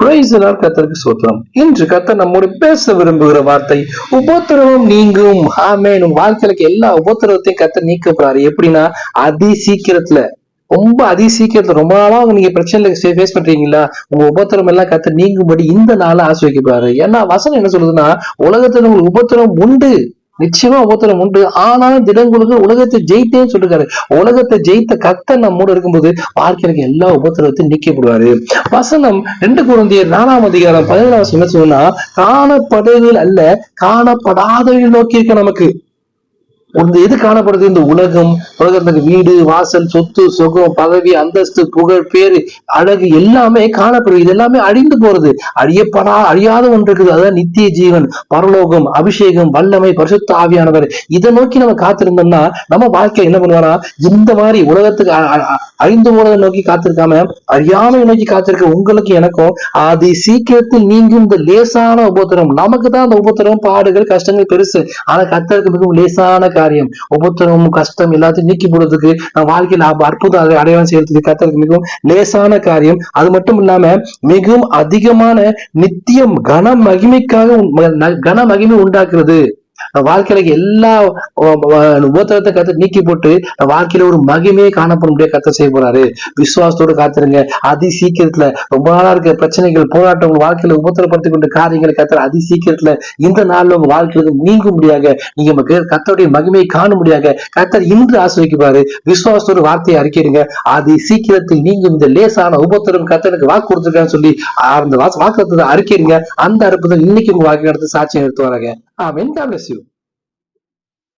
Praise சோத்திரம் இன்று கத்த நம்மோடு பேச விரும்புகிற வார்த்தை உபோத்திரவம் நீங்கும். ஆமென். உங்க வாழ்க்கையில இருக்க எல்லா உபத்திரவத்தையும் கத்த நீக்க போறாரு எப்படின்னா அதி சீக்கிரத்துல. ரொம்ப அதி சீக்கிரத்துல. ரொம்ப நாளா நீங்க பிரச்சனைல ஃபேஸ் பண்றீங்களா? உங்க உபத்திரம் எல்லாம் கத்த நீங்கும்படி இந்த நாளை ஆசிரியப்பாரு ஏன்னா வசனம் என்ன சொல்லுதுன்னா உலகத்துல உங்களுக்கு உபத்திரம் உண்டு. நிச்சயமா உபத்திரம் உண்டு ஆனாலும் தினங்களுக்கு உலகத்தை ஜெயித்தேன்னு சொல்லிருக்காரு. உலகத்தை ஜெயித்த கத்த நம்மோட இருக்கும்போது வாழ்க்கைக்கு எல்லா உபத்திரத்தையும் நீக்கப்படுவாரு வசனம் ரெண்டு குழந்தையர் நாலாம் அதிகாரம் பதினேழாம் என்ன சொன்னா காணப்படுதல் அல்ல காணப்படாதவர்கள் நோக்கி இருக்க நமக்கு. எது காணப்படுது? இந்த உலகம் உலகத்துக்கு வீடு வாசல் சொத்து சுகம் பதவி அந்தஸ்து புகழ் பேரு அழகு எல்லாமே காணப்படுது. இது எல்லாமே அழிந்து போறது. அழியப்படா அழியாத ஒன்று இருக்குது அதான் நித்திய ஜீவன் பரலோகம் அபிஷேகம் வல்லமை பரிசுத்த ஆவியானவர். இதை நோக்கி நம்ம காத்திருந்தோம்னா நம்ம வாழ்க்கை என்ன பண்ணுவானா இந்த மாதிரி உலகத்துக்கு அழிந்து போனதை நோக்கி காத்திருக்காம அறியாமை நோக்கி காத்திருக்க உங்களுக்கு எனக்கும் அது சீக்கிரத்தில் நீங்கும் இந்த லேசான உபத்திரம். நமக்கு தான் அந்த உபத்திரம் பாடுகள் கஷ்டங்கள் பெருசு. ஆனா கத்தருக்கு மிகவும் லேசான காரியம் உபத்திரமும் கஷ்டம் எல்லாத்தையும் நீக்கி போடுறதுக்கு நான் வாழ்க்கையில அற்புதம் அதை அடையாளம் செய்யறதுக்கு கத்தருக்கு மிகவும் லேசான காரியம். அது மட்டும் இல்லாம மிகவும் அதிகமான நித்தியம் கன மகிமைக்காக கன மகிமை உண்டாக்குறது. வாழ்க்கையில எல்லா உபத்திரத்தை கத்து நீக்கி போட்டு வாழ்க்கையில ஒரு மகிமையை காணப்பட முடிய கத்த செய்ய போறாரு. விசுவாசத்தோடு காத்துருங்க. அதி சீக்கிரத்துல ரொம்ப நாளா இருக்க பிரச்சனைகள் போராட்டம் வாழ்க்கையில உபத்திரப்படுத்தி கொண்ட காரியங்களை கத்துற அதி சீக்கிரத்துல இந்த நாள்ல உங்க வாழ்க்கையில நீங்க முடியாது நீங்க நமக்கு கத்தருடைய மகிமையை காண முடியாக கத்தர் இன்று ஆசிரியப்பாரு விசுவாசத்தோடு வார்த்தையை அறிக்கிறீங்க அதி சீக்கிரத்தில் நீங்க இந்த லேசான உபத்திரம் கத்தனுக்கு வாக்கு கொடுத்துருக்கான்னு சொல்லி அந்த வாக்கு அறிக்கிறீங்க அந்த அற்புதம் இன்னைக்கு உங்க வாழ்க்கை நடத்த சாட்சியம் எடுத்து வராங்க aventadores